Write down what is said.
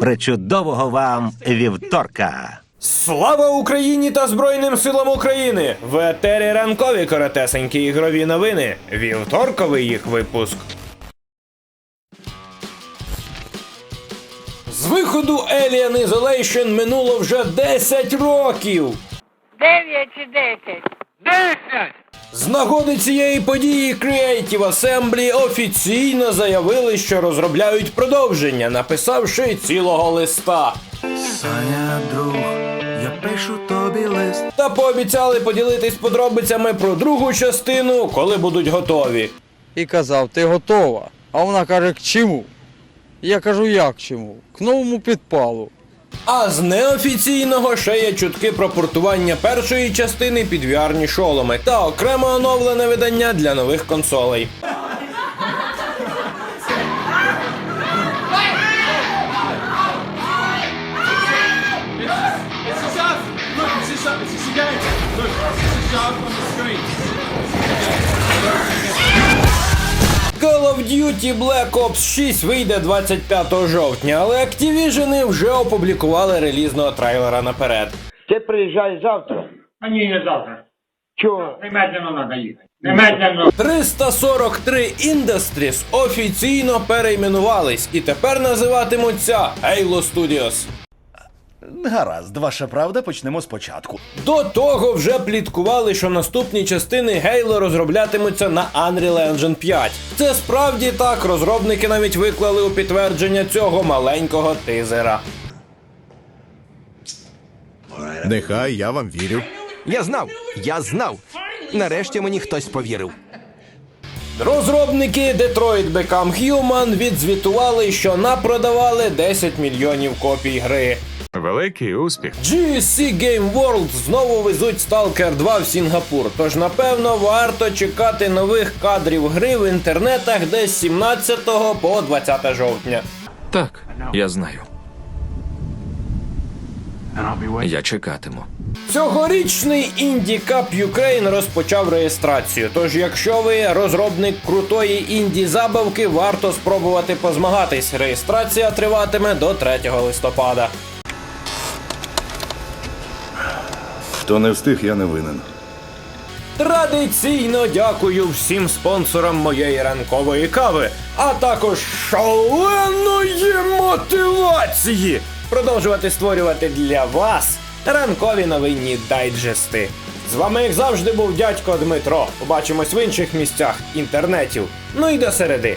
Причудового вам вівторка! Слава Україні та Збройним силам України! В етері ранкові коротесенькі ігрові новини. Вівторковий їх випуск. З виходу Alien Isolation минуло вже 10 років. Дев'ять чи десять? Десять! З нагоди цієї події Creative Assembly офіційно заявили, що розробляють продовження, написавши цілого листа. Саня, друг, я пишу тобі лист. Та пообіцяли поділитись подробицями про другу частину, коли будуть готові. і казав, ти готова? А вона каже, к чому? Я кажу, як чому? К новому підпалу. А з неофіційного ще є чутки про портування першої частини під VR шоломи та окремо оновлене видання для нових консолей. Of Duty Black Ops 6 вийде 25 жовтня, але Activision вже опублікували релізного трейлера наперед. Ти приїжджаєш завтра? А ні, не завтра. Чого? Немедленно треба їхати. Немедленно. 343 Industries офіційно перейменувались і тепер називатимуться Halo Studios. Гаразд, ваша правда, почнемо спочатку. До того вже пліткували, що наступні частини Halo розроблятимуться на Unreal Engine 5. Це справді так, розробники навіть виклали у підтвердження цього маленького тизера. Нехай я вам вірю. Я знав, я знав. Нарешті мені хтось повірив. Розробники Detroit Become Human відзвітували, що напродавали 10 мільйонів копій гри. Великий успіх. GSC Game World знову везуть Stalker 2 в Сінгапур, тож напевно варто чекати нових кадрів гри в інтернетах десь 17 по 20 жовтня. Так, я знаю. Я чекатиму. Цьогорічний Indie Cup Ukraine розпочав реєстрацію. Тож, якщо ви розробник крутої інді забавки, варто спробувати позмагатись. Реєстрація триватиме до 3 листопада. Хто не встиг, я не винен. Традиційно дякую всім спонсорам моєї ранкової кави, а також шаленої мотивації продовжувати створювати для вас ранкові новинні дайджести. З вами, як завжди, був дядько Дмитро. Побачимось в інших місцях інтернетів. Ну і до середи.